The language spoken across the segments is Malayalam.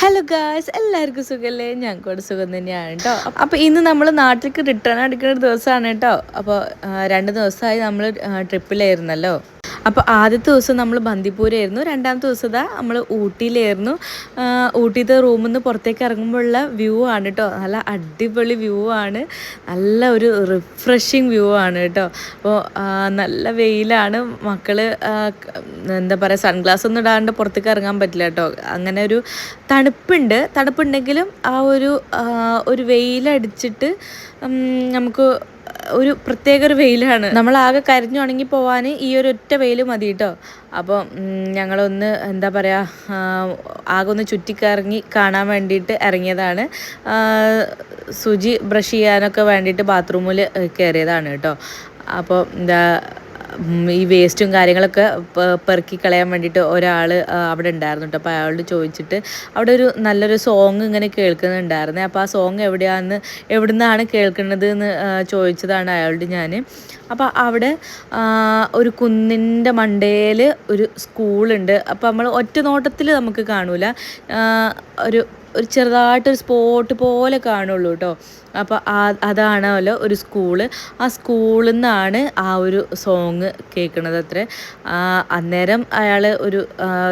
ഹലോ ഗായ്സ് എല്ലാവർക്കും സുഖമല്ലേ ഞങ്ങൾക്കൂടെ സുഖം തന്നെയാണ് കേട്ടോ അപ്പോൾ ഇന്ന് നമ്മൾ നാട്ടിലേക്ക് റിട്ടേൺ അടിക്കുന്ന ഒരു ദിവസമാണ് കേട്ടോ അപ്പോൾ രണ്ട് ദിവസമായി നമ്മൾ ട്രിപ്പിലായിരുന്നല്ലോ അപ്പോൾ ആദ്യത്തെ ദിവസം നമ്മൾ ബന്ദിപ്പൂരായിരുന്നു. രണ്ടാമത്തെ ദിവസം ഇതാ നമ്മൾ ഊട്ടിയിലായിരുന്നു. ഊട്ടിയിലത്തെ റൂമിൽ നിന്ന് പുറത്തേക്ക് ഇറങ്ങുമ്പോഴുള്ള വ്യൂ ആണ് കേട്ടോ നല്ല അടിപൊളി വ്യൂ ആണ്. നല്ല ഒരു റിഫ്രഷിങ് വ്യൂ ആണ് കേട്ടോ അപ്പോൾ നല്ല വെയിലാണ്. മക്കൾ എന്താ പറയുക സൺഗ്ലാസ് ഒന്നും ഇടാണ്ട് പുറത്തേക്ക് ഇറങ്ങാൻ പറ്റില്ല കേട്ടോ അങ്ങനെ ഒരു തണുപ്പുണ്ട്. തണുപ്പുണ്ടെങ്കിലും ആ ഒരു ഒരു വെയിലടിച്ചിട്ട് നമുക്ക് ഒരു പ്രത്യേക ഒരു വെയിലാണ്. നമ്മൾ ആകെ കരിഞ്ഞുണങ്ങി പോവാൻ ഈ ഒരു ഒറ്റ വെയിൽ മതി കേട്ടോ അപ്പോൾ ഞങ്ങളൊന്ന് എന്താ പറയുക ആകെ ഒന്ന് ചുറ്റിക്കറങ്ങി കാണാൻ വേണ്ടിയിട്ട് ഇറങ്ങിയതാണ്. സുചി ബ്രഷ് ചെയ്യാനൊക്കെ വേണ്ടിയിട്ട് ബാത്റൂമിൽ കയറിയതാണ് കേട്ടോ അപ്പോൾ എന്താ ഈ വേസ്റ്റും കാര്യങ്ങളൊക്കെ പെറുക്കി കളയാൻ വേണ്ടിയിട്ട് ഒരാൾ അവിടെ ഉണ്ടായിരുന്നു കേട്ടോ. അപ്പോൾ അയാളോട് ചോദിച്ചിട്ട് അവിടെ ഒരു നല്ലൊരു സോങ് ഇങ്ങനെ കേൾക്കുന്നുണ്ടായിരുന്നേ. അപ്പോൾ ആ സോങ് എവിടെയാണെന്ന് എവിടെ നിന്നാണ് കേൾക്കുന്നത് എന്ന് ചോദിച്ചതാണ് അയാളോട് ഞാൻ അപ്പോൾ അവിടെ ഒരു കുന്നിന്റെ മണ്ടയിൽ ഒരു സ്കൂളുണ്ട്. അപ്പോൾ നമ്മൾ ഒറ്റ നോട്ടത്തിൽ നമുക്ക് കാണൂല. ഒരു ഒരു ചെറുതായിട്ടൊരു സ്പോട്ട് പോലെ കാണുള്ളൂ കേട്ടോ. അപ്പോൾ ആ അതാണല്ലോ ഒരു സ്കൂൾ. ആ സ്കൂളിൽ നിന്നാണ് ആ ഒരു സോങ് കേൾക്കുന്നത് അത്രേ. അന്നേരം അയാൾ ഒരു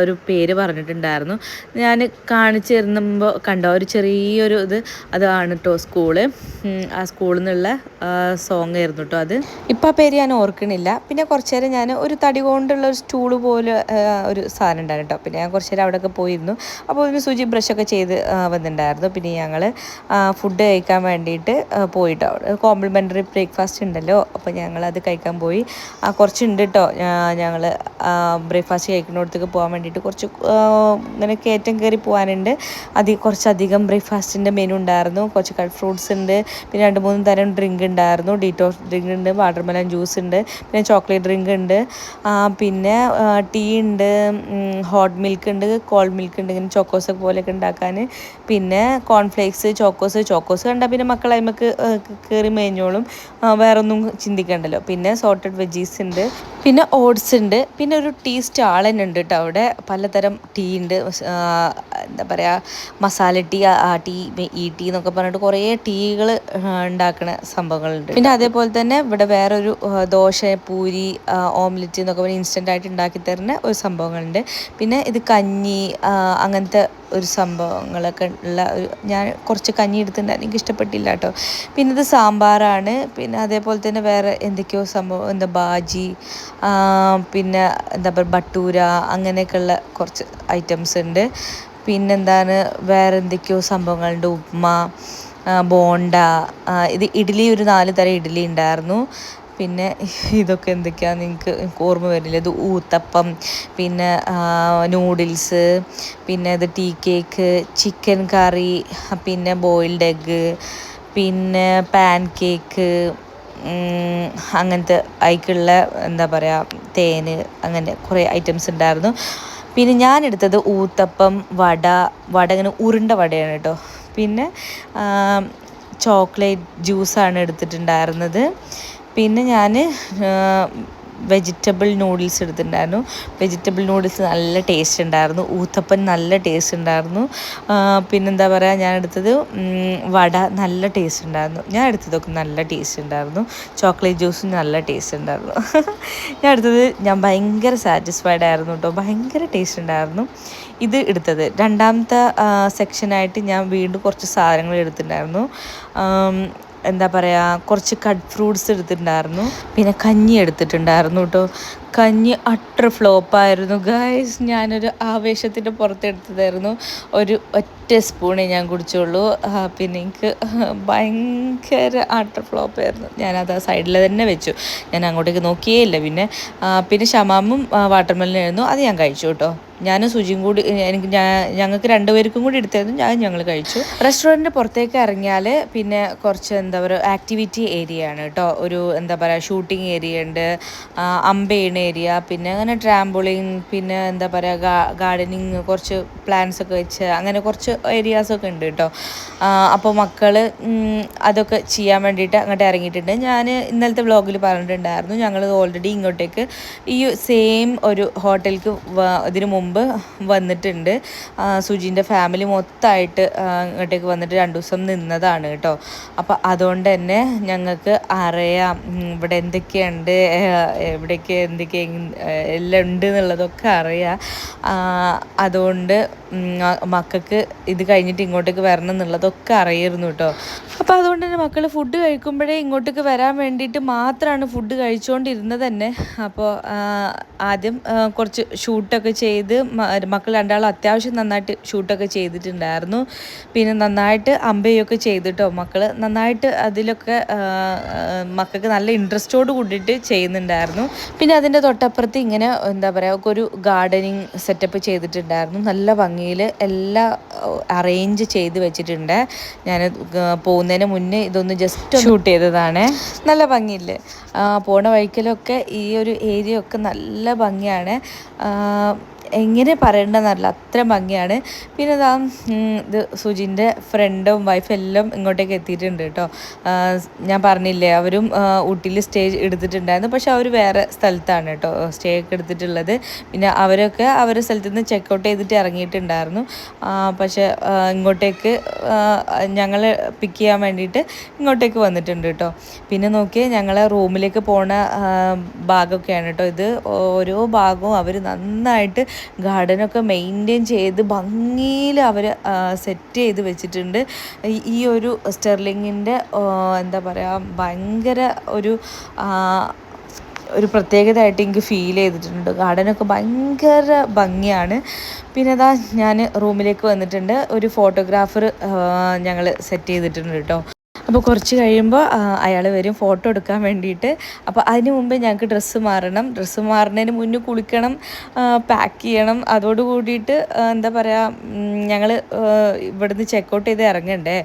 ഒരു പേര് പറഞ്ഞിട്ടുണ്ടായിരുന്നു. ഞാൻ കാണിച്ചു തരുമ്പോൾ കണ്ടോ ഒരു ചെറിയൊരു ഇത് അതാണ് കേട്ടോ സ്കൂൾ. ആ സ്കൂളിൽ നിന്നുള്ള സോങ് ആയിരുന്നു കേട്ടോ അത്. ഇപ്പോൾ ആ പേര് ഞാൻ ഓർക്കണില്ല. പിന്നെ കുറച്ച് നേരം ഞാൻ ഒരു തടി കൊണ്ടുള്ള ഒരു സ്റ്റൂൾ പോലെ ഒരു സാധനം ഉണ്ടായിരുന്നു കേട്ടോ പിന്നെ ഞാൻ കുറച്ച് നേരം അവിടെയൊക്കെ പോയിരുന്നു. അപ്പോൾ ഒരു സൂചി ബ്രഷൊക്കെ ചെയ്ത് വന്നിട്ടുണ്ടായിരുന്നു. പിന്നെ ഞങ്ങൾ ഫുഡ് കഴിക്കാൻ വേണ്ടിയിട്ട് പോയിട്ടോ. കോംപ്ലിമെന്ററി ബ്രേക്ക്ഫാസ്റ്റ് ഉണ്ടല്ലോ അപ്പോൾ ഞങ്ങൾ അത് കഴിക്കാൻ പോയി. ആ, കുറച്ചുണ്ട് കേട്ടോ ഞങ്ങൾ ബ്രേക്ക്ഫാസ്റ്റ് കഴിക്കുന്നിടത്തേക്ക് പോകാൻ വേണ്ടിയിട്ട് കുറച്ച് ഇങ്ങനെ കയറ്റം കയറി പോകാനുണ്ട് അതി കുറച്ചധികം ബ്രേക്ക്ഫാസ്റ്റിന്റെ മെനു ഉണ്ടായിരുന്നു. കുറച്ച് കട്ട് ഫ്രൂട്ട്സ് ഉണ്ട്. പിന്നെ രണ്ട് മൂന്ന് തരം ഡ്രിങ്ക് ഉണ്ടായിരുന്നു. ഡീറ്റോ ഡ്രിങ്ക് ഉണ്ട് വാട്ടർമെലൻ ജ്യൂസ് ഉണ്ട് പിന്നെ ചോക്ലേറ്റ് ഡ്രിങ്ക് ഉണ്ട്. പിന്നെ ടീ ഉണ്ട് ഹോട്ട് മിൽക്ക് ഉണ്ട് കോൾഡ് മിൽക്ക് ഉണ്ട് ഇങ്ങനെ ചോക്കോസ് പോലെയൊക്കെ ഉണ്ടാക്കാൻ പിന്നെ കോൺഫ്ലേക്സ് ചോക്കോസ് ചോക്കോസ് കണ്ടാൽ പിന്നെ മക്കൾ നമുക്ക് കയറി മേഞ്ഞോളും. വേറൊന്നും ചിന്തിക്കണ്ടല്ലോ. പിന്നെ സോൾട്ടഡ് വെജീസ് ഉണ്ട് പിന്നെ ഓട്സ് ഉണ്ട് പിന്നെ ഒരു ടീ സ്റ്റാളൻ ഉണ്ട് കേട്ടോ അവിടെ. പലതരം ടീ ഉണ്ട് എന്താ പറയുക മസാല ടീ ആ ടീ ഈ ടീ എന്നൊക്കെ പറഞ്ഞിട്ട് കുറേ ടീകൾ ഉണ്ടാക്കുന്ന സംഭവങ്ങളുണ്ട് പിന്നെ അതേപോലെ തന്നെ ഇവിടെ വേറൊരു ദോശ പൂരി ഓംലെറ്റ് എന്നൊക്കെ പറഞ്ഞ് ഇൻസ്റ്റന്റ് ആയിട്ട് ഉണ്ടാക്കി തരുന്ന ഒരു സംഭവങ്ങളുണ്ട്. പിന്നെ ഇത് കഞ്ഞി അങ്ങനത്തെ ഒരു സംഭവങ്ങളൊക്കെ ഉള്ള ഒരു ഞാൻ കുറച്ച് കഞ്ഞി എടുത്തിട്ടുണ്ടായിരുന്നു എനിക്ക് ഇഷ്ടപ്പെട്ടില്ല കേട്ടോ. പിന്നെ ഇത് സാമ്പാറാണ്. പിന്നെ അതേപോലെ തന്നെ വേറെ എന്തൊക്കെയോ സംഭവം എന്താ ബാജി പിന്നെ എന്താ പറയുക ബട്ടൂര അങ്ങനെയൊക്കെയുള്ള കുറച്ച് ഐറ്റംസ് ഉണ്ട്. പിന്നെന്താണ് വേറെ എന്തൊക്കെയോ സംഭവങ്ങളുണ്ട്. ഉപ്മ ബോണ്ട ഇത് ഇഡ്ഡലി ഒരു നാല് തരം ഇഡ്ഡലി ഉണ്ടായിരുന്നു. പിന്നെ ഇതൊക്കെ എന്തൊക്കെയാണ് നിങ്ങൾക്ക് ഓർമ്മ വരുന്നില്ല ഇത് ഊത്തപ്പം പിന്നെ നൂഡിൽസ് പിന്നെ ഇത് ടീ കേക്ക് ചിക്കൻ കറി പിന്നെ ബോയിൽഡ് എഗ്ഗ് പിന്നെ പാൻ കേക്ക് അങ്ങനത്തെ അതിക്കുള്ള എന്താ പറയുക തേന് അങ്ങനെ കുറേ ഐറ്റംസ് ഉണ്ടായിരുന്നു. പിന്നെ ഞാൻ എടുത്തത് ഊത്തപ്പം വട വട ഇങ്ങനെ ഉരുണ്ട വടയാണ് കേട്ടോ. പിന്നെ ചോക്ലേറ്റ് ജ്യൂസാണ് എടുത്തിട്ടുണ്ടായിരുന്നത്. പിന്നെ ഞാൻ വെജിറ്റബിൾ നൂഡിൽസ് എടുത്തിട്ടുണ്ടായിരുന്നു. വെജിറ്റബിൾ നൂഡിൽസ് നല്ല ടേസ്റ്റ് ഉണ്ടായിരുന്നു. ഊത്തപ്പൻ നല്ല ടേസ്റ്റ് ഉണ്ടായിരുന്നു. പിന്നെന്താ പറയുക ഞാൻ എടുത്തത് വട നല്ല ടേസ്റ്റ് ഉണ്ടായിരുന്നു. ഞാൻ എടുത്തതൊക്കെ നല്ല ടേസ്റ്റ് ഉണ്ടായിരുന്നു. ചോക്ലേറ്റ് ജ്യൂസും നല്ല ടേസ്റ്റ് ഉണ്ടായിരുന്നു. ഞാൻ എടുത്തത് ഞാൻ ഭയങ്കര സാറ്റിസ്ഫൈഡ് ആയിരുന്നു കേട്ടോ. ഭയങ്കര ടേസ്റ്റ് ഉണ്ടായിരുന്നു. ഇത് എടുത്തത്. രണ്ടാമത്തെ സെക്ഷനായിട്ട് ഞാൻ വീണ്ടും കുറച്ച് സാധനങ്ങൾ എടുത്തിട്ടുണ്ടായിരുന്നു. എന്താ പറയുക കുറച്ച് കട്ട് ഫ്രൂട്ട്സ് എടുത്തിട്ടുണ്ടായിരുന്നു. പിന്നെ കഞ്ഞി എടുത്തിട്ടുണ്ടായിരുന്നു കേട്ടോ കഞ്ഞി അട്ടർ ഫ്ലോപ്പായിരുന്നു. ഗായ്സ് ഞാനൊരു ആവേശത്തിന്റെ പുറത്തെടുത്തതായിരുന്നു. ഒരു ഒറ്റ സ്പൂണേ ഞാൻ കുടിച്ചുള്ളൂ. പിന്നെ എനിക്ക് ഭയങ്കര അട്ടർ ഫ്ലോപ്പായിരുന്നു. ഞാനത് ആ സൈഡിൽ തന്നെ വെച്ചു. ഞാൻ അങ്ങോട്ടേക്ക് നോക്കിയേ ഇല്ല പിന്നെ പിന്നെ ഷമാമും വാട്ടർമെലനായിരുന്നു അത് ഞാൻ കഴിച്ചു കേട്ടോ. ഞാനും സുജിയും കൂടി എനിക്ക് ഞങ്ങൾക്ക് രണ്ടുപേർക്കും കൂടി എടുത്തായിരുന്നു. ഞാൻ ഞങ്ങൾ കഴിച്ചു. റെസ്റ്റോറന്റിന്റെ പുറത്തേക്ക് ഇറങ്ങിയാൽ പിന്നെ കുറച്ച് എന്താ പറയുക ആക്ടിവിറ്റി ഏരിയ ആണ് കേട്ടോ. ഒരു എന്താ പറയുക ഷൂട്ടിംഗ് ഏരിയ ഉണ്ട്. ആ, അമ്പെയ്യണ ഏരിയ പിന്നെ അങ്ങനെ ട്രാമ്പോളിൻ പിന്നെ എന്താ പറയുക ഗാർഡനിങ് കുറച്ച് പ്ലാന്റ്സ് ഒക്കെ വെച്ച് അങ്ങനെ കുറച്ച് ഏരിയാസൊക്കെ ഉണ്ട് കേട്ടോ അപ്പോൾ മക്കൾ അതൊക്കെ ചെയ്യാൻ വേണ്ടിയിട്ട് അങ്ങോട്ട് ഇറങ്ങിയിട്ടുണ്ട്. ഞാൻ ഇന്നലത്തെ വ്ളോഗിൽ പറഞ്ഞിട്ടുണ്ടായിരുന്നു ഞങ്ങൾ ഓൾറെഡി ഇങ്ങോട്ടേക്ക് ഈ സെയിം ഒരു ഹോട്ടലിക്ക് ഇതിനു മുമ്പ് വന്നിട്ടുണ്ട്. സുജിന്റെ ഫാമിലി മൊത്തമായിട്ട് ഇങ്ങോട്ടേക്ക് വന്നിട്ട് രണ്ട് ദിവസം നിന്നതാണ് കേട്ടോ അപ്പോൾ അതുകൊണ്ട് തന്നെ ഞങ്ങൾക്ക് അറിയാം ഇവിടെ എന്തൊക്കെയുണ്ട് എവിടെയൊക്കെ എന്തൊക്കെ എല്ലാം ഉണ്ട് എന്നുള്ളതൊക്കെ അറിയാം. അതുകൊണ്ട് മക്കൾക്ക് ഇത് കഴിഞ്ഞിട്ട് ഇങ്ങോട്ടേക്ക് വരണം എന്നുള്ളതൊക്കെ അറിയായിരുന്നു കേട്ടോ. അപ്പോൾ അതുകൊണ്ട് തന്നെ മക്കൾ ഫുഡ് കഴിക്കുമ്പോഴേ ഇങ്ങോട്ടേക്ക് വരാൻ വേണ്ടിയിട്ട് മാത്രമാണ് ഫുഡ് കഴിച്ചുകൊണ്ടിരുന്നത് തന്നെ. അപ്പോൾ ആദ്യം കുറച്ച് ഷൂട്ടൊക്കെ ചെയ്ത് മക്കൾ രണ്ടാളും അത്യാവശ്യം നന്നായിട്ട് ഷൂട്ടൊക്കെ ചെയ്തിട്ടുണ്ടായിരുന്നു. പിന്നെ നന്നായിട്ട് അമ്പയൊക്കെ ചെയ്തിട്ടോ മക്കൾ നന്നായിട്ട് അതിലൊക്കെ മക്കൾക്ക് നല്ല ഇൻട്രസ്റ്റോട് കൂടിയിട്ട് ചെയ്യുന്നുണ്ടായിരുന്നു. പിന്നെ അതിന്റെ തൊട്ടപ്പുറത്ത് ഇങ്ങനെ എന്താ പറയുക ഒരു ഗാർഡനിങ് സെറ്റപ്പ് ചെയ്തിട്ടുണ്ടായിരുന്നു. നല്ല ഭംഗിയിൽ എല്ലാം അറേഞ്ച് ചെയ്ത് വെച്ചിട്ടുണ്ട്. ഞാൻ പോകുന്നതിന് മുന്നേ ഇതൊന്ന് ജസ്റ്റ് ഷൂട്ട് ചെയ്തതാണ്. നല്ല ഭംഗിയില്ലേ പോണ വഴിക്കലൊക്കെ ഈ ഒരു ഏരിയ ഒക്കെ നല്ല ഭംഗിയാണ്. എങ്ങനെ പറയേണ്ടതെന്നറിയില്ല അത്ര ഭംഗിയാണ്. പിന്നെ ഇതാ ഇത് സുജിന്റെ ഫ്രണ്ടും വൈഫും എല്ലാം ഇങ്ങോട്ടേക്ക് എത്തിയിട്ടുണ്ട് കേട്ടോ. ഞാൻ പറഞ്ഞില്ലേ അവരും ഊട്ടിയിൽ സ്റ്റേ എടുത്തിട്ടുണ്ടായിരുന്നു. പക്ഷെ അവർ വേറെ സ്ഥലത്താണ് കേട്ടോ സ്റ്റേ ഒക്കെ എടുത്തിട്ടുള്ളത്. പിന്നെ അവരൊക്കെ അവരുടെ സ്ഥലത്ത് നിന്ന് ചെക്കൗട്ട് ചെയ്തിട്ട് ഇറങ്ങിയിട്ടുണ്ടായിരുന്നു. പക്ഷെ ഇങ്ങോട്ടേക്ക് ഞങ്ങൾ പിക്ക് ചെയ്യാൻ വേണ്ടിയിട്ട് ഇങ്ങോട്ടേക്ക് വന്നിട്ടുണ്ട് കേട്ടോ. പിന്നെ നോക്കിയേ ഞങ്ങളെ റൂമിലേക്ക് പോണ ഭാഗമൊക്കെയാണ് കേട്ടോ ഇത്. ഓരോ ഭാഗവും അവർ നന്നായിട്ട് ഗാർഡനൊക്കെ മെയിന്റെയിൻ ചെയ്ത് ഭംഗിയിൽ അവർ സെറ്റ് ചെയ്ത് വെച്ചിട്ടുണ്ട്. ഈ ഒരു സ്റ്റെർലിങ്ങിന്റെ എന്താ പറയുക ഭയങ്കര ഒരു ഒരു പ്രത്യേകതയായിട്ട് എനിക്ക് ഫീൽ ചെയ്തിട്ടുണ്ട്. ഗാർഡനൊക്കെ ഭയങ്കര ഭംഗിയാണ്. പിന്നെ അതാ ഞാൻ റൂമിലേക്ക് വന്നിട്ടുണ്ട്. ഒരു ഫോട്ടോഗ്രാഫർ ഞങ്ങൾ സെറ്റ് ചെയ്തിട്ടുണ്ട് കേട്ടോ. അപ്പോൾ കുറച്ച് കഴിയുമ്പോൾ അയാൾ വരും ഫോട്ടോ എടുക്കാൻ വേണ്ടിയിട്ട്. അപ്പോൾ അതിന് മുമ്പേ ഞങ്ങൾക്ക് ഡ്രസ്സ് മാറണം. ഡ്രസ്സ് മാറുന്നതിന് മുന്നേ കുളിക്കണം പാക്ക് ചെയ്യണം. അതോട് കൂടിയിട്ട് എന്താ പറയുക ഞങ്ങൾ ഇവിടുന്ന് ചെക്കൗട്ട് ചെയ്ത് ഇറങ്ങണ്ടേ.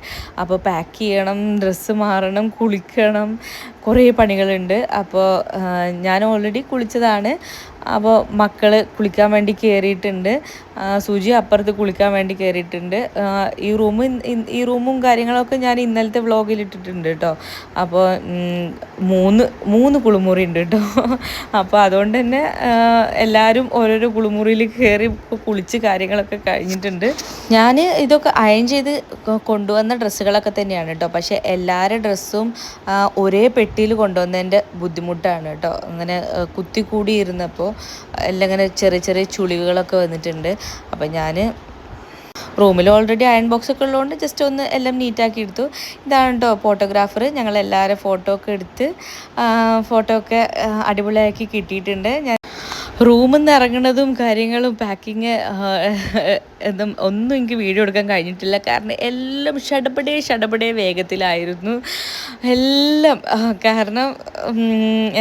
അപ്പോൾ പാക്ക് ചെയ്യണം ഡ്രസ്സ് മാറണം കുളിക്കണം. കുറേ പണികളുണ്ട്. അപ്പോൾ ഞാൻ ഓൾറെഡി കുളിച്ചതാണ്. അപ്പോൾ മക്കൾ കുളിക്കാൻ വേണ്ടി കയറിയിട്ടുണ്ട് സുജി അപ്പുറത്ത് കുളിക്കാൻ വേണ്ടി കയറിയിട്ടുണ്ട് ഈ റൂം ഈ റൂമും കാര്യങ്ങളൊക്കെ ഞാൻ ഇന്നലത്തെ വ്ളോഗിൽ ഇട്ടിട്ടുണ്ട് കേട്ടോ അപ്പോൾ മൂന്ന് മൂന്ന് കുളിമുറി ഉണ്ട് കേട്ടോ അപ്പോൾ അതുകൊണ്ട് തന്നെ എല്ലാവരും ഓരോരോ കുളിമുറിയിൽ കയറി കുളിച്ച് കാര്യങ്ങളൊക്കെ കഴിഞ്ഞിട്ടുണ്ട്. ഞാൻ ഇതൊക്കെ അയൺ ചെയ്ത് കൊണ്ടുവന്ന ഡ്രസ്സുകളൊക്കെ തന്നെയാണ് കേട്ടോ പക്ഷേ എല്ലാവരുടെ ഡ്രസ്സും ഒരേ പെട്ടിയിൽ കൊണ്ടുവന്നതിന്റെ ബുദ്ധിമുട്ടാണ് കേട്ടോ. അങ്ങനെ കുത്തിക്കൂടി ഇരുന്നപ്പോൾ എല്ലാം ഇങ്ങനെ ചെറിയ ചെറിയ ചുളിവുകളൊക്കെ വന്നിട്ടുണ്ട്. അപ്പം ഞാൻ റൂമിൽ ഓൾറെഡി അയൺ ബോക്സ് ഒക്കെ ഉള്ളതുകൊണ്ട് ജസ്റ്റ് ഒന്ന് എല്ലാം നീറ്റാക്കി എടുത്തു. ഇതാണ് കേട്ടോ ഫോട്ടോഗ്രാഫർ ഞങ്ങൾ എല്ലാവരും ഫോട്ടോ ഒക്കെ എടുത്ത് ഫോട്ടോ ഒക്കെ അടിപൊളിയാക്കി കിട്ടിയിട്ടുണ്ട്. ഞാൻ റൂമിൽ നിന്ന് ഇറങ്ങണതും കാര്യങ്ങളും പാക്കിങ് എന്നും ഒന്നും എനിക്ക് വീഡിയോ എടുക്കാൻ കഴിഞ്ഞിട്ടില്ല. കാരണം എല്ലാം ഷടപടേ ഷടപടേ വേഗത്തിലായിരുന്നു. എല്ലാം കാരണം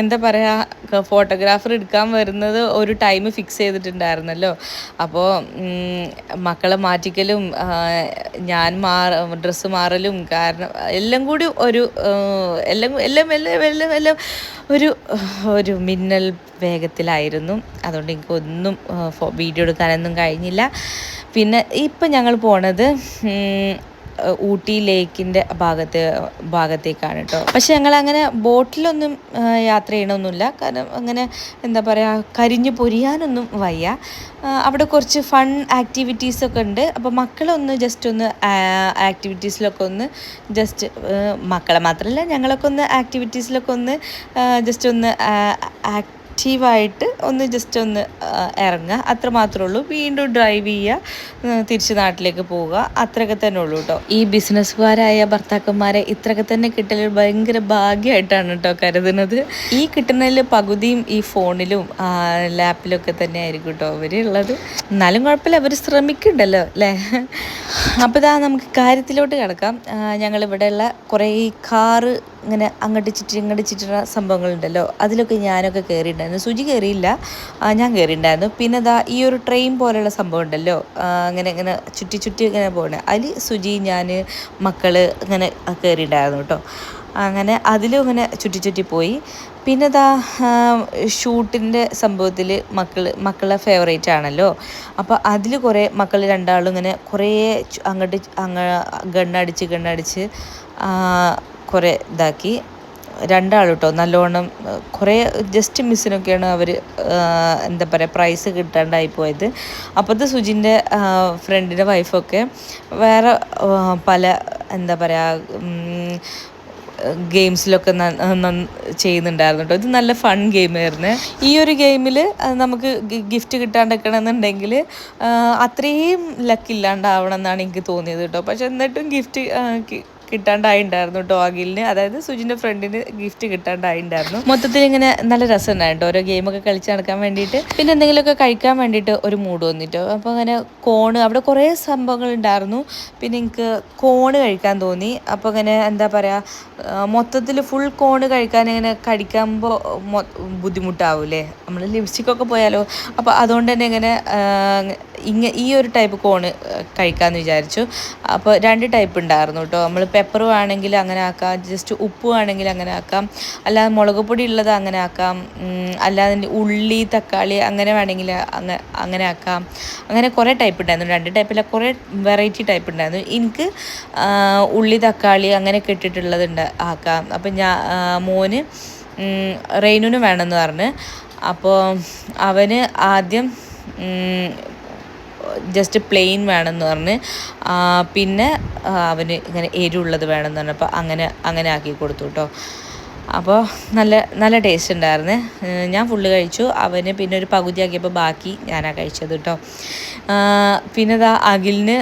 എന്താ പറയുക ഫോട്ടോഗ്രാഫർ എടുക്കാൻ വരുന്നത് ഒരു ടൈം ഫിക്സ് ചെയ്തിട്ടുണ്ടായിരുന്നല്ലോ. അപ്പോൾ മക്കളെ മാറ്റിക്കലും ഞാൻ മാറ ഡ്രസ്സ് മാറലും കാരണം എല്ലാം കൂടി ഒരു എല്ലാം എല്ലാം എല്ലാം എല്ലാം എല്ലാം ഒരു ഒരു മിന്നൽ വേഗത്തിലായിരുന്നു. അതുകൊണ്ട് എനിക്കൊന്നും വീഡിയോ എടുക്കാനൊന്നും കഴിഞ്ഞില്ല. പിന്നെ ഇപ്പം ഞങ്ങൾ പോണത് ഊട്ടി ലേക്കിന്റെ ഭാഗത്ത് ഭാഗത്തേക്കാണ് കേട്ടോ. പക്ഷെ ഞങ്ങൾ അങ്ങനെ ബോട്ടിലൊന്നും യാത്ര ചെയ്യണമൊന്നുമില്ല കാരണം അങ്ങനെ എന്താ പറയുക കരിഞ്ഞു പൊരിയാനൊന്നും വയ്യ. അവിടെ കുറച്ച് ഫൺ ആക്ടിവിറ്റീസൊക്കെ ഉണ്ട്. അപ്പോൾ മക്കളൊന്ന് ജസ്റ്റ് ഒന്ന് ആക്ടിവിറ്റീസിലൊക്കെ ഒന്ന് ജസ്റ്റ് മക്കളെ മാത്രമല്ല ഞങ്ങളൊക്കെ ഒന്ന് ആക്ടിവിറ്റീസിലൊക്കെ ഒന്ന് ജസ്റ്റ് ഒന്ന് ആക്ട് ആക്റ്റീവായിട്ട് ഒന്ന് ജസ്റ്റ് ഒന്ന് ഇറങ്ങുക. അത്ര മാത്രമേ ഉള്ളൂ. വീണ്ടും ഡ്രൈവ് ചെയ്യുക തിരിച്ച് നാട്ടിലേക്ക് പോവുക. അത്രയൊക്കെ തന്നെ ഉള്ളൂ കേട്ടോ ഈ ബിസിനസ്സുകാരായ ഭർത്താക്കന്മാരെ ഇത്രയൊക്കെ തന്നെ കിട്ടലിൽ ഭയങ്കര ഭാഗ്യമായിട്ടാണ് കേട്ടോ കരുതുന്നത്. ഈ കിട്ടുന്നതിൽ പകുതിയും ഈ ഫോണിലും ലാപ്പിലൊക്കെ തന്നെ ആയിരിക്കും കേട്ടോ അവർ ഉള്ളത്. എന്നാലും കുഴപ്പമില്ല അവർ ശ്രമിക്കണ്ടല്ലോ അല്ലേ? അപ്പോൾ ഇതാ നമുക്ക് കാര്യത്തിലോട്ട് കിടക്കാം. ഞങ്ങളിവിടെയുള്ള കുറേ കാറ് ഇങ്ങനെ അങ്ങോട്ട് ചുറ്റി സംഭവങ്ങളുണ്ടല്ലോ. അതിലൊക്കെ ഞാനൊക്കെ കയറിയിട്ടുണ്ടായിരുന്നു. സുജി കയറിയില്ല. ഞാൻ കയറിയിട്ടുണ്ടായിരുന്നു. പിന്നെ അതാ ഈ ഒരു ട്രെയിൻ പോലെയുള്ള സംഭവം ഉണ്ടല്ലോ. അങ്ങനെ ഇങ്ങനെ ചുറ്റി ചുറ്റി ഇങ്ങനെ പോകണേ അതിൽ സുജി ഞാൻ മക്കൾ ഇങ്ങനെ കയറിയിട്ടുണ്ടായിരുന്നു കേട്ടോ. അങ്ങനെ അതിലും ഇങ്ങനെ ചുറ്റി ചുറ്റി പോയി. പിന്നെ ഇതാ ഷൂട്ടിന്റെ സംഭവത്തിൽ മക്കൾ മക്കളെ ഫേവറേറ്റ് ആണല്ലോ. അപ്പോൾ അതിൽ കുറേ മക്കൾ രണ്ടാളും ഇങ്ങനെ കുറേ അങ്ങോട്ട് അങ്ങ ഗണ്ണടിച്ച് ഗണ്ണടിച്ച് കുറേ ഇതാക്കി. രണ്ടാളും കേട്ടോ നല്ലോണം കുറേ ജസ്റ്റ് മിസ്സിനൊക്കെയാണ് അവർ എന്താ പറയുക പ്രൈസ് കിട്ടാണ്ടായി പോയത്. അപ്പോഴത്തെ സുജിന്റെ ഫ്രണ്ടിന്റെ വൈഫൊക്കെ വേറെ പല എന്താ പറയുക ഗെയിംസിലൊക്കെ ചെയ്യുന്നുണ്ടായിരുന്നു കേട്ടോ ഇത് നല്ല ഫൺ ഗെയിമായിരുന്നു ഈ ഒരു ഗെയിമിൽ നമുക്ക് ഗിഫ്റ്റ് കിട്ടാണ്ടിരിക്കണമെന്നുണ്ടെങ്കിൽ അത്രയും ലക്ക് ഇല്ലാണ്ടാവണം എന്നാണ് എനിക്ക് തോന്നിയത് കേട്ടോ. പക്ഷെ എന്നിട്ടും ഗിഫ്റ്റ് കിട്ടാണ്ടായിണ്ടായിരുന്നു കേട്ടോ അഖിലിന് അതായത് സുജിന്റെ ഫ്രണ്ടിന് ഗിഫ്റ്റ് കിട്ടാണ്ടായിണ്ടായിരുന്നു. മൊത്തത്തിൽ ഇങ്ങനെ നല്ല രസമുണ്ടായിരുന്നു ഓരോ ഗെയിമൊക്കെ കളിച്ച് നടക്കാൻ വേണ്ടിയിട്ട്. പിന്നെ എന്തെങ്കിലുമൊക്കെ കഴിക്കാൻ വേണ്ടിയിട്ട് ഒരു മൂഡ് വന്നിട്ടോ. അപ്പോൾ അങ്ങനെ കോണ് അവിടെ കുറേ സംഭവങ്ങൾ ഉണ്ടായിരുന്നു. പിന്നെ എനിക്ക് കോണ് കഴിക്കാൻ തോന്നി. അപ്പോൾ അങ്ങനെ എന്താ പറയാ മൊത്തത്തിൽ ഫുൾ കോണ് കഴിക്കാൻ ഇങ്ങനെ കടിക്കുമ്പോൾ ബുദ്ധിമുട്ടാവൂലേ നമ്മൾ ലിപ്സ്റ്റിക്കൊക്കെ പോയാലോ. അപ്പോൾ അതുകൊണ്ട് തന്നെ ഇങ്ങനെ ഇങ്ങ ഈ ഒരു ടൈപ്പ് കോണ് കഴിക്കാമെന്ന് വിചാരിച്ചു. അപ്പോൾ രണ്ട് ടൈപ്പ് ഉണ്ടായിരുന്നു കേട്ടോ. നമ്മൾ പെപ്പർ വേണമെങ്കിൽ അങ്ങനെ ആക്കാം. ജസ്റ്റ് ഉപ്പ് വേണമെങ്കിൽ അങ്ങനെ ആക്കാം. അല്ലാതെ മുളക് പൊടി ഉള്ളത് അങ്ങനെ ആക്കാം. അല്ലാതെ ഉള്ളി തക്കാളി അങ്ങനെ വേണമെങ്കിൽ അങ്ങ അങ്ങനെ ആക്കാം. അങ്ങനെ കുറേ ടൈപ്പ് ഉണ്ടായിരുന്നു. രണ്ട് ടൈപ്പില്ല കുറേ വെറൈറ്റി ടൈപ്പ് ഉണ്ടായിരുന്നു. എനിക്ക് ഉള്ളി തക്കാളി അങ്ങനെയൊക്കെ ഇട്ടിട്ടുള്ളത് ഉണ്ട് ആക്കാം. അപ്പം ഞാൻ മോന് റെയിനുനും വേണമെന്ന് പറഞ്ഞ്. അപ്പോൾ അവന് ആദ്യം ജസ്റ്റ് പ്ലെയിൻ വേണമെന്ന് പറഞ്ഞ് പിന്നെ അവന് ഇങ്ങനെ എരിവുള്ളത് വേണമെന്ന് പറഞ്ഞപ്പോൾ അങ്ങനെ അങ്ങനെ ആക്കി കൊടുത്തു കേട്ടോ അപ്പോൾ നല്ല നല്ല ടേസ്റ്റ് ഉണ്ടായിരുന്നു. ഞാൻ ഫുള്ള് കഴിച്ചു. അവന് പിന്നെ ഒരു പകുതി ആക്കിയപ്പോൾ ബാക്കി ഞാനാണ് കഴിച്ചത് കേട്ടോ പിന്നെ ഇതാ അഖിലിന്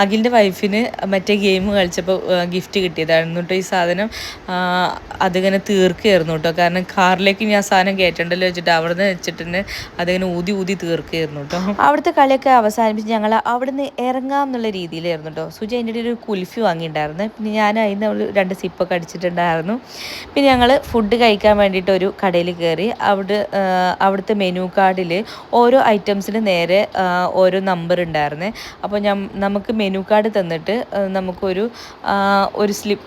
അഖിലിന്റെ വൈഫിന് മറ്റേ ഗെയിം കളിച്ചപ്പോൾ ഗിഫ്റ്റ് കിട്ടിയതായിരുന്നു കേട്ടോ ഈ സാധനം. അതിങ്ങനെ തീർക്കുകയായിരുന്നു കേട്ടോ കാരണം കാറിലേക്ക് ഞാൻ സാധനം കയറ്റണ്ടല്ലോ വെച്ചിട്ട് അവിടെ നിന്ന് വെച്ചിട്ട് അതിങ്ങനെ ഊതി ഊതി തീർക്കുകയായിരുന്നു കേട്ടോ അവിടുത്തെ കളിയൊക്കെ അവസാനിപ്പിച്ച് ഞങ്ങൾ അവിടെ നിന്ന് ഇറങ്ങാം എന്നുള്ള രീതിയിലായിരുന്നു കേട്ടോ സുജി അതിന്റെ ഒരു കുൽഫി വാങ്ങിയിട്ടുണ്ടായിരുന്നു. പിന്നെ ഞാൻ അതിന് രണ്ട് സിപ്പൊക്കെ അടിച്ചിട്ടുണ്ടായിരുന്നു. പിന്നെ ഞങ്ങൾ ഫുഡ് കഴിക്കാൻ വേണ്ടിയിട്ട് ഒരു കടയിൽ കയറി അവിടെ അവിടുത്തെ മെനു കാർഡിൽ ഓരോ ഐറ്റംസിന് നേരെ ഓരോ നമ്പർ ഉണ്ടായിരുന്നേ. അപ്പോൾ ഞാൻ നമുക്ക് മെനു കാർഡ് തന്നിട്ട് നമുക്കൊരു ഒരു സ്ലിപ്പ്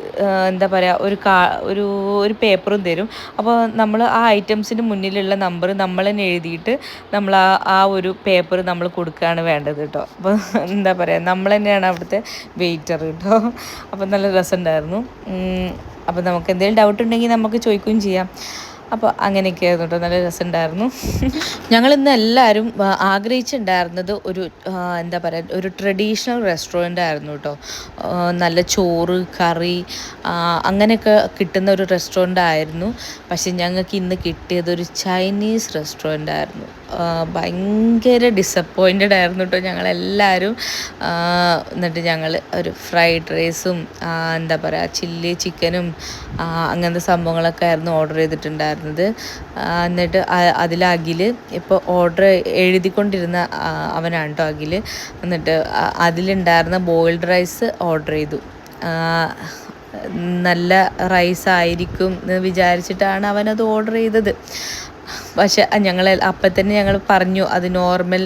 എന്താ പറയുക ഒരു കാ ഒരു ഒരു പേപ്പറും തരും. അപ്പോൾ നമ്മൾ ആ ഐറ്റംസിന് മുന്നിലുള്ള നമ്പർ നമ്മൾ തന്നെ എഴുതിയിട്ട് നമ്മൾ ആ ആ ഒരു പേപ്പർ നമ്മൾ കൊടുക്കുകയാണ് വേണ്ടത് കേട്ടോ അപ്പോൾ എന്താ പറയുക നമ്മൾ തന്നെയാണ് അവിടുത്തെ വെയിറ്റർ കേട്ടോ അപ്പോൾ നല്ല രസമുണ്ടായിരുന്നു. അപ്പോൾ നമുക്ക് എന്തെങ്കിലും ഡൗട്ട് ഉണ്ടെങ്കിൽ നമുക്ക് ചോദിക്കുകയും ചെയ്യാം. അപ്പോൾ അങ്ങനെയൊക്കെ ആയിരുന്നു കേട്ടോ നല്ല രസമുണ്ടായിരുന്നു. ഞങ്ങൾ ഇന്ന് എല്ലാവരും ആഗ്രഹിച്ചിട്ടുണ്ടായിരുന്നത് ഒരു എന്താ പറയുക ഒരു ട്രഡീഷണൽ റെസ്റ്റോറന്റ് ആയിരുന്നു കേട്ടോ നല്ല ചോറ് കറി അങ്ങനെയൊക്കെ കിട്ടുന്ന ഒരു റെസ്റ്റോറന്റ് ആയിരുന്നു. പക്ഷെ ഞങ്ങൾക്ക് ഇന്ന് കിട്ടിയത് ഒരു ചൈനീസ് റെസ്റ്റോറന്റ് ആയിരുന്നു. ഭയങ്കര ഡിസപ്പോയിന്റഡ് ആയിരുന്നു കേട്ടോ ഞങ്ങളെല്ലാവരും എന്നിട്ട് ഞങ്ങൾ ഒരു ഫ്രൈഡ് റൈസും എന്താ പറയുക ചില്ലി ചിക്കനും അങ്ങനത്തെ സംഭവങ്ങളൊക്കെ ആയിരുന്നു ഓർഡർ ചെയ്തിട്ടുണ്ടായിരുന്നത്. എന്നിട്ട് അതിൽ അഖിൽ ഇപ്പോൾ ഓർഡർ എഴുതിക്കൊണ്ടിരുന്ന അവനാണ് കേട്ടോ അഖിൽ എന്നിട്ട് അതിലുണ്ടായിരുന്ന ബോയിൽഡ് റൈസ് ഓർഡർ ചെയ്തു. നല്ല റൈസ് ആയിരിക്കും എന്ന് വിചാരിച്ചിട്ടാണ് അവനത് ഓർഡർ ചെയ്തത്. പക്ഷെ ഞങ്ങൾ അപ്പം തന്നെ ഞങ്ങൾ പറഞ്ഞു അത് നോർമൽ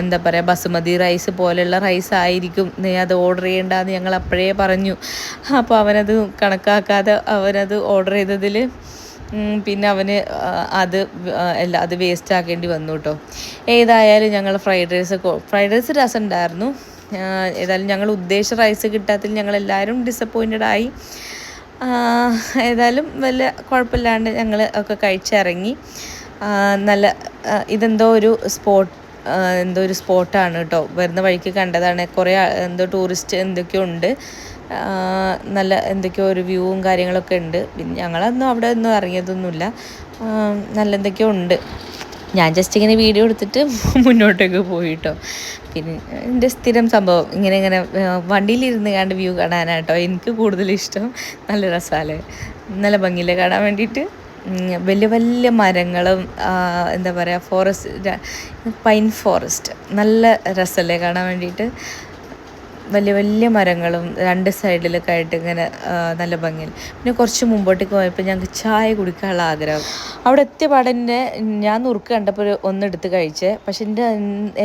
എന്താ പറയുക ബസുമതി റൈസ് പോലെയുള്ള റൈസ് ആയിരിക്കും. നീ അത് ഓർഡർ ചെയ്യേണ്ടെന്ന് ഞങ്ങൾ അപ്പോഴേ പറഞ്ഞു. അപ്പോൾ അവനത് കണക്കാക്കാതെ അവനത് ഓർഡർ ചെയ്തതിൽ പിന്നെ അവന് അത് അല്ല അത് വേസ്റ്റ് ആക്കേണ്ടി വന്നു കേട്ടോ. ഏതായാലും ഞങ്ങൾ ഫ്രൈഡ് റൈസ് ഫ്രൈഡ് റൈസ് രസം ഉണ്ടായിരുന്നു ഏതായാലും ഞങ്ങൾ ഉദ്ദേശിച്ച റൈസ് കിട്ടാത്തതിൽ ഞങ്ങളെല്ലാവരും ഡിസപ്പോയിന്റഡ് ആയി. ഏതായാലും വലിയ കുഴപ്പമില്ലാണ്ട് ഞങ്ങൾ ഒക്കെ കഴിച്ചിറങ്ങി. നല്ല ഇതെന്തോ ഒരു സ്പോട്ട് എന്തോ ഒരു സ്പോട്ടാണ് കേട്ടോ. വരുന്ന വഴിക്ക് കണ്ടതാണ്. കുറേ എന്തോ ടൂറിസ്റ്റ് എന്തൊക്കെയോ ഉണ്ട്. നല്ല എന്തൊക്കെയോ ഒരു വ്യൂവും കാര്യങ്ങളൊക്കെ ഉണ്ട്. പിന്നെ ഞങ്ങളൊന്നും അവിടെ ഒന്നും ഇറങ്ങിയതൊന്നുമില്ല. നല്ല എന്തൊക്കെയോ ഉണ്ട്. ഞാൻ ജസ്റ്റ് ഇങ്ങനെ വീഡിയോ എടുത്തിട്ട് മുന്നോട്ടേക്ക് പോയി കേട്ടോ പിന്നെ എന്റെ സ്ഥിരം സംഭവം ഇങ്ങനെ ഇങ്ങനെ വണ്ടിയിലിരുന്ന് കണ്ട് വ്യൂ കാണാനാട്ടോ. എനിക്ക് കൂടുതൽ ഇഷ്ടം നല്ല രസമല്ലേ നല്ല ഭംഗിയിൽ കാണാൻ വേണ്ടിയിട്ട്? വലിയ വലിയ മരങ്ങളും എന്താ പറയുക ഫോറസ്റ്റ് പൈൻ ഫോറസ്റ്റ് നല്ല രസമല്ലേ കാണാൻ വേണ്ടിയിട്ട്? വലിയ വലിയ മരങ്ങളും രണ്ട് സൈഡിലൊക്കെ ആയിട്ട് ഇങ്ങനെ നല്ല ഭംഗിയിൽ. പിന്നെ കുറച്ച് മുമ്പോട്ടേക്ക് പോയപ്പോൾ ഞങ്ങൾക്ക് ചായ കുടിക്കാനുള്ള ആഗ്രഹം. അവിടെ എത്തിയ ഞാൻ നുറുക്ക് കണ്ടപ്പോൾ ഒരു ഒന്നെടുത്ത് കഴിച്ചേ. പക്ഷെ എന്റെ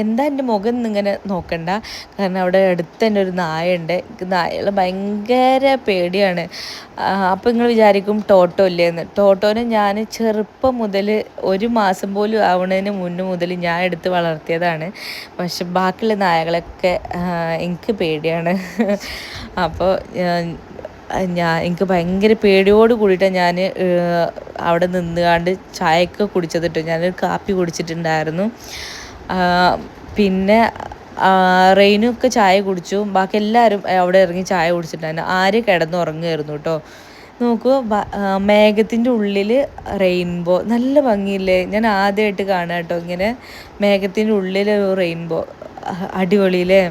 എന്താ എന്റെ മുഖം ഇങ്ങനെ നോക്കണ്ട. കാരണം അവിടെ അടുത്ത് തന്നെ ഒരു നായുണ്ട് നായകൾ ഭയങ്കര പേടിയാണ്. അപ്പോൾ നിങ്ങൾ വിചാരിക്കും ടോട്ടോ ഇല്ലേന്ന്. ടോട്ടോനെ ഞാൻ ചെറുപ്പം മുതൽ ഒരു മാസം പോലും ആവുന്നതിന് മുന്നേ മുതൽ ഞാൻ എടുത്ത് വളർത്തിയതാണ്. പക്ഷെ ബാക്കിയുള്ള നായകളൊക്കെ എനിക്ക് പേടിയാണ്. അപ്പോൾ ഞാൻ എനിക്ക് ഭയങ്കര പേടിയോട് കൂടിയിട്ടാണ് ഞാൻ അവിടെ നിന്നുകാണ്ട് ചായയൊക്കെ കുടിച്ചതിട്ട് ഞാനൊരു കാപ്പി കുടിച്ചിട്ടുണ്ടായിരുന്നു. പിന്നെ റെയിനൊക്കെ ചായ കുടിച്ചു. ബാക്കി എല്ലാവരും അവിടെ ഇറങ്ങി ചായ കുടിച്ചിട്ടുണ്ടായിരുന്നു. ആര് കിടന്നുറങ്ങുമായിരുന്നു കേട്ടോ നോക്കൂ മേഘത്തിന്റെ ഉള്ളിൽ റെയിൻബോ. നല്ല ഭംഗിയില്ലേ? ഞാൻ ആദ്യമായിട്ട് കാണാം കേട്ടോ ഇങ്ങനെ മേഘത്തിന്റെ ഉള്ളിൽ റെയിൻബോ. അടിപൊളിയില്ലേ?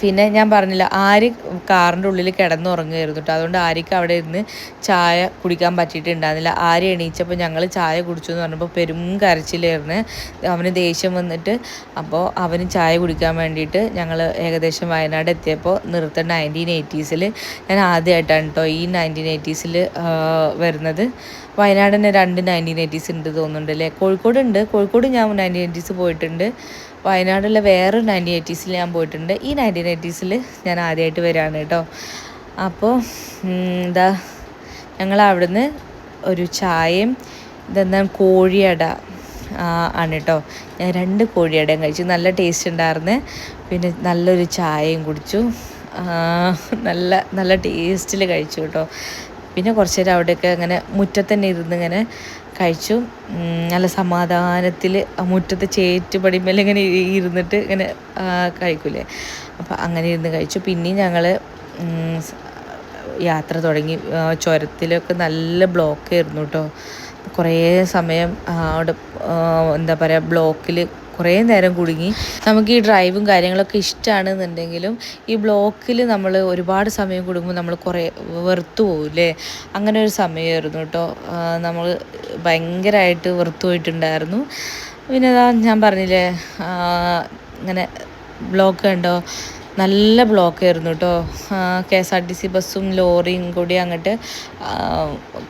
പിന്നെ ഞാൻ പറഞ്ഞില്ല ആര് കാറിന്റെ ഉള്ളിൽ കിടന്നുറങ്ങുകയായിരുന്നു കേട്ടോ അതുകൊണ്ട് ആര്യക്ക് അവിടെ ഇരുന്ന് ചായ കുടിക്കാൻ പറ്റിയിട്ടുണ്ടായിരുന്നില്ല. ആര് എണീച്ചപ്പോൾ ഞങ്ങൾ ചായ കുടിച്ചു എന്ന് പറഞ്ഞപ്പോൾ പെരും കരച്ചിലായിരുന്നു. അവന് ദേഷ്യം വന്നിട്ട് അപ്പോൾ അവന് ചായ കുടിക്കാൻ വേണ്ടിയിട്ട് ഞങ്ങൾ ഏകദേശം വയനാട് എത്തിയപ്പോൾ നിർത്ത നയന്റീൻ എയ്റ്റീസിൽ ഞാൻ ആദ്യമായിട്ടാണ് കേട്ടോ ഈ നയന്റീൻ എയ്റ്റീസിൽ വരുന്നത്. വയനാട് തന്നെ രണ്ട് നയന്റീൻ എയ്റ്റീസ് ഉണ്ട് തോന്നുന്നുണ്ട് അല്ലേ കോഴിക്കോട് ഉണ്ട് കോഴിക്കോട് ഞാൻ നയന്റീൻ എയ്റ്റീസ് പോയിട്ടുണ്ട്. വയനാടുള്ള വേറൊരു നയന്റീൻ എയ്റ്റീസിൽ ഞാൻ പോയിട്ടുണ്ട്. ഈ നയന്റീൻ എയ്റ്റീസിൽ ഞാൻ ആദ്യമായിട്ട് വരികയാണ് കേട്ടോ അപ്പോൾ എന്താ ഞങ്ങൾ അവിടുന്ന് ഒരു ചായയും ഇതെന്താണ് കോഴിയട ആണ് കേട്ടോ ഞാൻ രണ്ട് കോഴിയടയും കഴിച്ചു. നല്ല ടേസ്റ്റ് ഉണ്ടായിരുന്നു പിന്നെ നല്ലൊരു ചായയും കുടിച്ചു. നല്ല നല്ല ടേസ്റ്റിൽ കഴിച്ചു കേട്ടോ പിന്നെ കുറച്ച് നേരം അവിടെയൊക്കെ അങ്ങനെ മുറ്റത്ത് തന്നെ ഇരുന്ന് ഇങ്ങനെ കഴിച്ചു. നല്ല സമാധാനത്തിൽ മുറ്റത്ത് ചേറ്റുപടിമേൽ ഇങ്ങനെ ഇരുന്നിട്ട് ഇങ്ങനെ കഴിക്കൂലേ? അപ്പോൾ അങ്ങനെ ഇരുന്ന് കഴിച്ചു. പിന്നെയും ഞങ്ങൾ യാത്ര തുടങ്ങി. ചുരത്തിലൊക്കെ നല്ല ബ്ലോക്ക് ആയിരുന്നു കേട്ടോ കുറേ സമയം അവിടെ എന്താ പറയുക ബ്ലോക്കിൽ കുറേ നേരം കുടുങ്ങി. നമുക്ക് ഈ ഡ്രൈവും കാര്യങ്ങളൊക്കെ ഇഷ്ടമാണെന്നുണ്ടെങ്കിലും ഈ ബ്ലോക്കിൽ നമ്മൾ ഒരുപാട് സമയം കുടുങ്ങുമ്പോൾ നമ്മൾ കുറേ വെറുത്തു പോകില്ലേ? അങ്ങനെ ഒരു സമയമായിരുന്നു കേട്ടോ. നമ്മൾ ഭയങ്കരമായിട്ട് വെറുത്തു പോയിട്ടുണ്ടായിരുന്നു. പിന്നെ ഞാൻ പറഞ്ഞില്ലേ ഇങ്ങനെ ബ്ലോക്ക് കണ്ടോ? നല്ല ബ്ലോക്കായിരുന്നു കേട്ടോ K S R T C ബസ്സും ലോറിയും കൂടി അങ്ങോട്ട്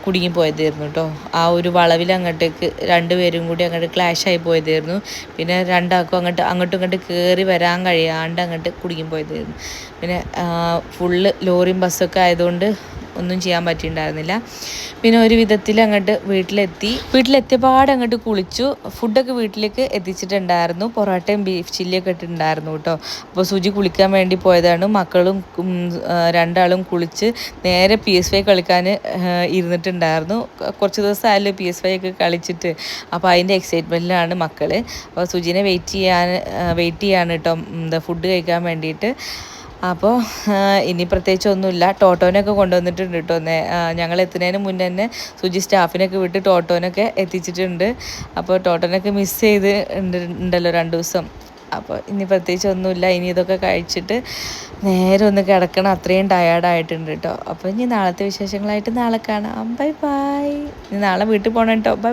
കുടുങ്ങി പോയതായിരുന്നു കേട്ടോ ആ ഒരു വളവിൽ അങ്ങോട്ടേക്ക് രണ്ടുപേരും കൂടി അങ്ങോട്ട് ക്ലാഷായി പോയതായിരുന്നു. പിന്നെ രണ്ടാൾക്കും അങ്ങോട്ട് അങ്ങോട്ടും ഇങ്ങോട്ട് കയറി വരാൻ കഴിയാണ്ട് അങ്ങോട്ട് കുടുങ്ങി പോയതായിരുന്നു പിന്നെ ഫുള്ള് ലോറിയും ബസ്സൊക്കെ ആയതുകൊണ്ട് ഒന്നും ചെയ്യാൻ പറ്റിയിട്ടുണ്ടായിരുന്നില്ല. പിന്നെ ഒരു വിധത്തിൽ അങ്ങോട്ട് വീട്ടിലെത്തി. വീട്ടിലെത്തിയപാട് അങ്ങോട്ട് കുളിച്ചു. ഫുഡൊക്കെ വീട്ടിലേക്ക് എത്തിച്ചിട്ടുണ്ടായിരുന്നു. പൊറോട്ടയും ബീഫ് ചില്ലിയൊക്കെ ഇട്ടിട്ടുണ്ടായിരുന്നു കേട്ടോ. അപ്പോൾ സുജി കുളിക്കാൻ വേണ്ടി പോയതാണ്. മക്കളും രണ്ടാളും കുളിച്ച് നേരെ പി എസ് വൈ കളിക്കാൻ ഇരുന്നിട്ടുണ്ടായിരുന്നു. കുറച്ച് ദിവസമായാലും പി എസ് വൈ ഒക്കെ കളിച്ചിട്ട്. അപ്പോൾ അതിന്റെ എക്സൈറ്റ്മെന്റിലാണ് മക്കൾ അപ്പോൾ സുജിനെ വെയിറ്റ് ചെയ്യാൻ വെയിറ്റ് ചെയ്യാണ് കേട്ടോ എന്താ ഫുഡ് കഴിക്കാൻ വേണ്ടിയിട്ട്. അപ്പോൾ ഇനി പ്രത്യേകിച്ച് ഒന്നുമില്ല ടോട്ടോനൊക്കെ കൊണ്ടുവന്നിട്ടുണ്ട് കേട്ടോ ഞങ്ങൾ എത്തുന്നതിന് മുന്നേ തന്നെ സുജി സ്റ്റാഫിനൊക്കെ വിട്ട് ടോട്ടോനൊക്കെ എത്തിച്ചിട്ടുണ്ട്. അപ്പോൾ ടോട്ടോനൊക്കെ മിസ് ചെയ്ത് ഉണ്ടല്ലോ രണ്ട് ദിവസം. അപ്പോൾ ഇനി പ്രത്യേകിച്ച് ഒന്നുമില്ല ഇനി ഇതൊക്കെ കഴിച്ചിട്ട് നേരെ ഒന്ന് കിടക്കണം. അത്രയും ടയേർഡായിട്ടുണ്ട് കേട്ടോ. അപ്പോൾ ഇനി നാളത്തെ വിശേഷങ്ങളായിട്ട് നാളെ കാണാം. Bye bye. ഇനി നാളെ വീട്ടിൽ പോകണം കേട്ടോ. ബൈ.